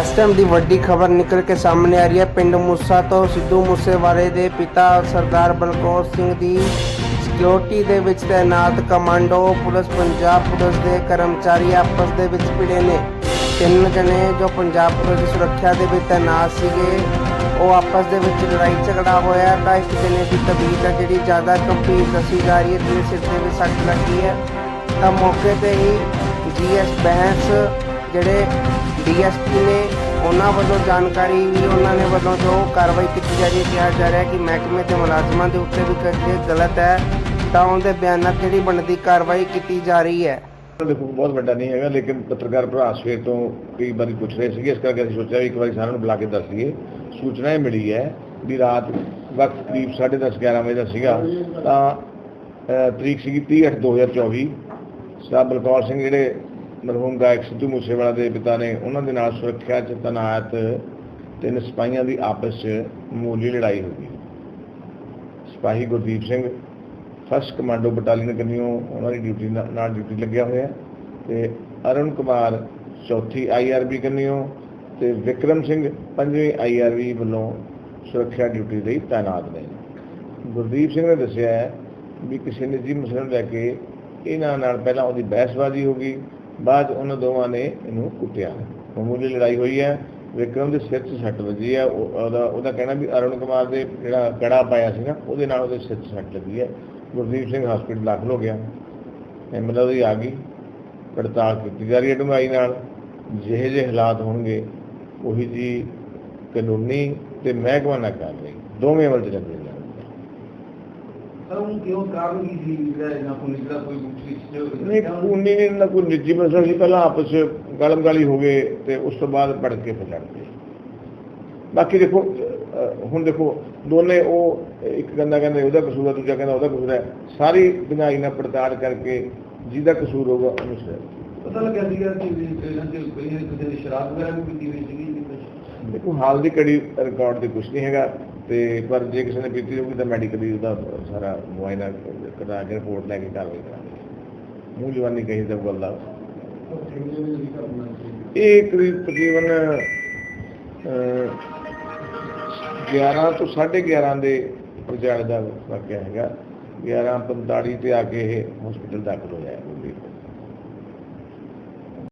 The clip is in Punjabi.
ਇਸ ਟਾਈਮ ਦੀ ਵੱਡੀ ਖਬਰ ਨਿਕਲ ਕੇ ਸਾਹਮਣੇ ਆ ਰਹੀ ਹੈ। ਪਿੰਡ ਮੂਸਾ ਤੋਂ ਸਿੱਧੂ ਮੂਸੇਵਾਲੇ ਦੇ ਪਿਤਾ ਸਰਦਾਰ ਬਲਕੌਰ ਸਿੰਘ ਦੀ ਸਿਕਿਉਰਿਟੀ ਦੇ ਵਿੱਚ ਤਾਇਨਾਤ ਕਮਾਂਡੋ ਪੁਲਿਸ, ਪੰਜਾਬ ਪੁਲਿਸ ਦੇ ਕਰਮਚਾਰੀ ਆਪਸ ਦੇ ਵਿੱਚ ਭਿੜੇ ਨੇ। ਤਿੰਨ ਜਣੇ ਜੋ ਪੰਜਾਬ ਪੁਲਿਸ ਦੀ ਸੁਰੱਖਿਆ ਦੇ ਵਿੱਚ ਤਾਇਨਾਤ ਸੀਗੇ, ਉਹ ਆਪਸ ਦੇ ਵਿੱਚ ਲੜਾਈ ਝਗੜਾ ਹੋਇਆ ਤਾਂ ਇੱਕ ਜਣੇ ਦੀ ਤਬੀਅਤ ਹੈ ਜਿਹੜੀ ਜ਼ਿਆਦਾ ਗੰਭੀਰ ਦੱਸੀ ਜਾ ਰਹੀ ਹੈ, ਜਿਹਦੇ ਸਿਰ ਤੇ ਵੀ ਸੱਟ ਲੱਗੀ ਹੈ। ਤਾਂ ਮੌਕੇ ਤੇ ਹੀ ਜੀਐਸ ਬੈਂਸ ਜਿਹੜੇ ਡੀਐਸਪੀ ਨੇ ਉਹਨਾਂ ਵੱਲੋਂ ਜਾਣਕਾਰੀ ਵੀ ਉਹਨਾਂ ਨੇ ਵੱਲੋਂ ਜੋ ਕਾਰਵਾਈ ਕੀਤੀ ਜਾ ਰਹੀ ਹੈ ਕਿਹਾ ਜਾ ਰਿਹਾ ਕਿ ਮਹਿਕਮੇ ਦੇ ਮੁਲਾਜ਼ਮਾਂ ਦੇ ਉੱਤੇ ਵੀ ਜੇ ਗਲਤ ਹੈ। ਤਾਂ ਉਹਦੇ ਬਿਆਨਾਂ ਜਿਹੜੀ ਬਣਦੀ ਕਾਰਵਾਈ ਕੀਤੀ ਜਾ ਰਹੀ ਹੈ? ਦੇਖੋ ਬਹੁਤ ਵੱਡਾ ਨਹੀਂ ਹੈਗਾ ਲੇਕਿਨ ਪੱਤਰਕਾਰ ਭਰਾ ਸਵੇਰ ਤੋਂ ਕਈ ਵਾਰੀ ਪੁੱਛ ਰਹੇ ਸੀਗੇ ਇਸ ਕਰਕੇ ਅਸੀਂ ਸੋਚਿਆ ਇੱਕ ਵਾਰੀ ਸਾਰਿਆਂ ਨੂੰ ਬੁਲਾ ਕੇ ਦੱਸ ਦਈਏ। ਸੂਚਨਾ ਇਹ ਮਿਲੀ ਹੈ ਵੀ ਰਾਤ ਵਕਤ ਕਰੀਬ 10:30 11 ਵਜੇ ਦਾ ਸੀਗਾ। ਤਾਂ ਅਹ, ਤਰੀਕ ਸੀਗੀ 30 8 2024 ਸਾਹਿਬ ਬਲਕੌਰ ਸਿੰਘ ਜਿਹੜੇ ਮਰਹੂਮ ਗਾਇਕ ਸਿੱਧੂ ਮੂਸੇਵਾਲਾ ਦੇ ਪਿਤਾ ਨੇ ਉਹਨਾਂ ਦੇ ਨਾਲ ਸੁਰੱਖਿਆ ਚ ਤੈਨਾਤ ਤਿੰਨ ਸਿਪਾਹੀਆਂ ਦੀ ਆਪਸ ਚ ਮੂਲੀ ਲੜਾਈ ਹੋ ਗਈ। ਸਿਪਾਹੀ Gurdeep Singh first commando battalion ਕੰਨਿਓ ਉਹਨਾਂ ਦੀ ਡਿਊਟੀ ਨਾਲ ਡਿਊਟੀ ਲੱਗਿਆ ਹੋਇਆ ਤੇ ਅਰੁਣ ਕੁਮਾਰ ਚੌਥੀ ਆਈਆਰਬੀ ਕੰਨਿਓ ਤੇ ਵਿਕਰਮ ਸਿੰਘ ਪੰਜਵੀਂ ਆਈਆਰਬੀ ਵੱਲੋਂ ਸੁਰੱਖਿਆ ਡਿਊਟੀ ਲਈ ਤਾਇਨਾਤ ਨੇ। ਗੁਰਦੀਪ ਸਿੰਘ ਨੇ ਦੱਸਿਆ ਵੀ ਕਿਸੇ ਨਿੱਜੀ ਮਸਲੇ ਨੂੰ ਲੈ ਕੇ ਇਹਨਾਂ ਨਾਲ ਪਹਿਲਾਂ ਉਹਦੀ ਬਹਿਸਬਾਜ਼ੀ ਹੋ ਗਈ ਬਾਅਦ 'ਚ ਉਹਨਾਂ ਦੋਵਾਂ ਨੇ ਇਹਨੂੰ ਕੁੱਟਿਆ। ਮਾਮੂਲੀ ਲੜਾਈ ਹੋਈ ਹੈ। ਵਿਕਰਮ ਦੇ ਸਿਰ 'ਚ ਸੱਟ ਵੱਜੀ ਹੈ। ਉਹ- ਉਹਦਾ ਉਹਦਾ ਕਹਿਣਾ ਵੀ ਅਰੁਣ ਕੁਮਾਰ ਦੇ ਜਿਹੜਾ ਕੜਾ ਪਾਇਆ ਸੀ ਨਾ, ਉਹਦੇ ਨਾਲ ਉਹਦੇ ਸਿਰ 'ਚ ਸੱਟ ਲੱਗੀ ਹੈ। ਗੁਰਦੀਪ ਸਿੰਘ ਹਸਪੀਟਲ ਦਾਖਲ ਹੋ ਗਿਆ। ਐਮਐਲਏ ਉਹਦੀ ਆ ਗਈ। ਪੜਤਾਲ ਕੀਤੀ ਜਾ ਰਹੀ ਹੈ ਡੂੰਘਾਈ ਨਾਲ। ਜਿਹੇ ਜਿਹੇ ਹਾਲਾਤ ਹੋਣਗੇ, ਉਹੀ ਜੀ ਕਾਨੂੰਨੀ ਤੇ ਮਹਿਕਮਾ ਨਾ ਕਰ ਕਾਰਵਾਈ ਦੋਵੇਂ ਅਮਲ 'ਚ ਲੱਗੇ ਜਾਣਗੇ ਸਰ ਉਹ ਕਿਉਂ ਕਾਰਨ ਕੀ ਸੀ ਜਿਹੜਾ ਇਹਨਾਂ ਪੁਲਿਸ ਦਾ ਕੋਈ ਪੁੱਛ ਨਹੀਂ ਖੂਨੀ ਨੇ ਨਾ ਕੋਈ ਨਿੱਜੀ ਮਸਲਾ ਸੀ ਪਹਿਲਾਂ ਆਪਸ ਚ ਗਲਮ ਗਾਲੀ ਹੋ ਗਏ ਤੇ ਉਸ ਤੋਂ ਬਾਅਦ ਭੜਕ ਕੇ ਫਿਰ ਲੜ ਗਏ। ਬਾਕੀ ਦੇਖੋ ਅਹ, ਹੁਣ ਦੇਖੋ ਦੋਨੇ ਉਹ ਇੱਕ ਕਹਿੰਦਾ ਕਹਿੰਦੇ ਉਹਦਾ ਕਸੂਰ ਹੈ ਦੂਜਾ ਕਹਿੰਦਾ ਉਹਦਾ ਕਸੂਰ ਹੈ ਸਾਰੀ ਬਿਨਾਈ ਨਾਲ ਪੜਤਾਲ ਕਰਕੇ ਜਿਹਦਾ ਕਸੂਰ ਹੋਊਗਾ ਉਹਨੂੰ ਸਜ਼ਾ ਪਤਾ ਲੱਗਿਆ ਸੀਗਾ ਕਿ ਇਹਨਾਂ ਦੇ ਕੋਈ ਕਿਸੇ ਦੀ ਸ਼ਰਾਬ ਵਗੈਰਾ ਵੀ ਪੀਤੀ ਹੋਈ ਸੀਗੀ ਦੇਖੋ ਹਾਲ ਦੀ ਕੜੀ ਰਿਕਾਰਡ ਤੇ ਕੁਝ ਨਹੀਂ ਹੈਗਾ। ਤੇ ਪਰ ਜੇ ਕਿਸੇ ਨੇ ਪੀਤੀ ਹੋਊਗੀ ਤਾਂ ਮੈਡੀਕਲੀ ਉਹਦਾ ਸਾਰਾ ਮੁਆਇਨਾ ਕਰਾ ਕੇ ਰਿਪੋਰਟ ਲੈ ਕੇ ਕਾਰਵਾਈ ਕਰਾਂਗੇ। ਮੂੰਹ ਜਵਾਨੀ ਕਹੀ ਤਾਂ ਗੱਲ ਇਹ ਕਰੀਬ ਤਕਰੀਬਨ ਅਹ, 11 ਤੋਂ 11:30 ਦੇ ਵਿਚਾਲੇ ਦਾ ਵਾਕਿਆ ਹੈਗਾ। 11:45 ਤੇ ਆ ਕੇ ਇਹ ਹਸਪੀਟਲ ਦਾਖਲ ਹੋਇਆ ਹੈ।